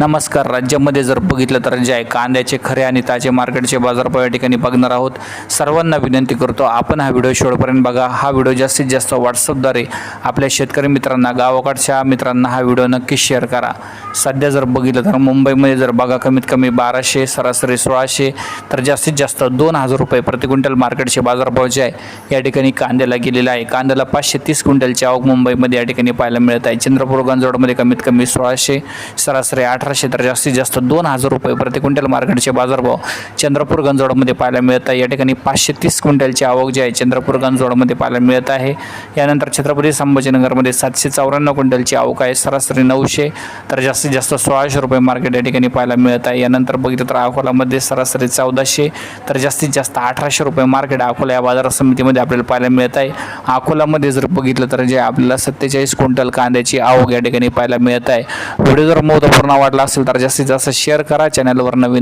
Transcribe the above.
नमस्कार राज्यामध्ये जर बघितलं तर जे आहे कांद्याचे खरे आणि ताजे मार्केटचे बाजारभाव या ठिकाणी बघणार आहोत. सर्वांना विनंती करतो आपण हा व्हिडिओ शेवटपर्यंत बघा. हा व्हिडिओ जास्तीत जास्त व्हॉट्सअपद्वारे आपल्या शेतकरी मित्रांना गावाकडच्या मित्रांना हा व्हिडिओ नक्की शेअर करा. सध्या जर बघितलं तर मुंबईमध्ये जर बघा कमीत कमी बाराशे सरासरी सोळाशे तर जास्तीत जास्त दोन हजार रुपये प्रति क्विंटल मार्केटचे बाजारभाव जे आहे. या ठिकाणी कांद्याला गेलेला आहे. कांद्याला पाचशे तीस क्विंटलची आवक मुंबईमध्ये या ठिकाणी पाहायला मिळत आहे. चंद्रपूर गंजवडमध्ये कमीत कमी सोळाशे सरासरी अठराशे तर जास्तीत जास्त दोन हजार रुपये प्रति क्विंटल मार्केटचे बाजारभाव चंद्रपूर गंजवडमध्ये पाहायला मिळत आहे. या ठिकाणी पाचशे तीस क्विंटलची आवक जी आहे चंद्रपूर गंजवडमध्ये पाहायला मिळत आहे. यानंतर छत्रपती संभाजीनगरमध्ये सातशे चौऱ्याण्णव क्विंटलची आवक आहे. सरासरी नऊशे तर जास्त जास्तीत जास्त सोळाशे रुपये मार्केट या ठिकाणी पाहायला मिळत आहे. यानंतर बघितलं तर अकोलामध्ये सरासरी चौदाशे तर जास्तीत जास्त अठराशे रुपये मार्केट अकोला या बाजार समितीमध्ये आपल्याला पाहायला मिळत आहे. अकोलामध्ये जर बघितलं तर जे आपल्याला सत्तेचाळीस क्विंटल कांद्याची आवक या ठिकाणी पाहायला मिळत आहे. व्हिडिओ जर महत्त्वपूर्ण वाटला असेल तर जास्तीत जास्त शेअर करा. चॅनलवर नवीन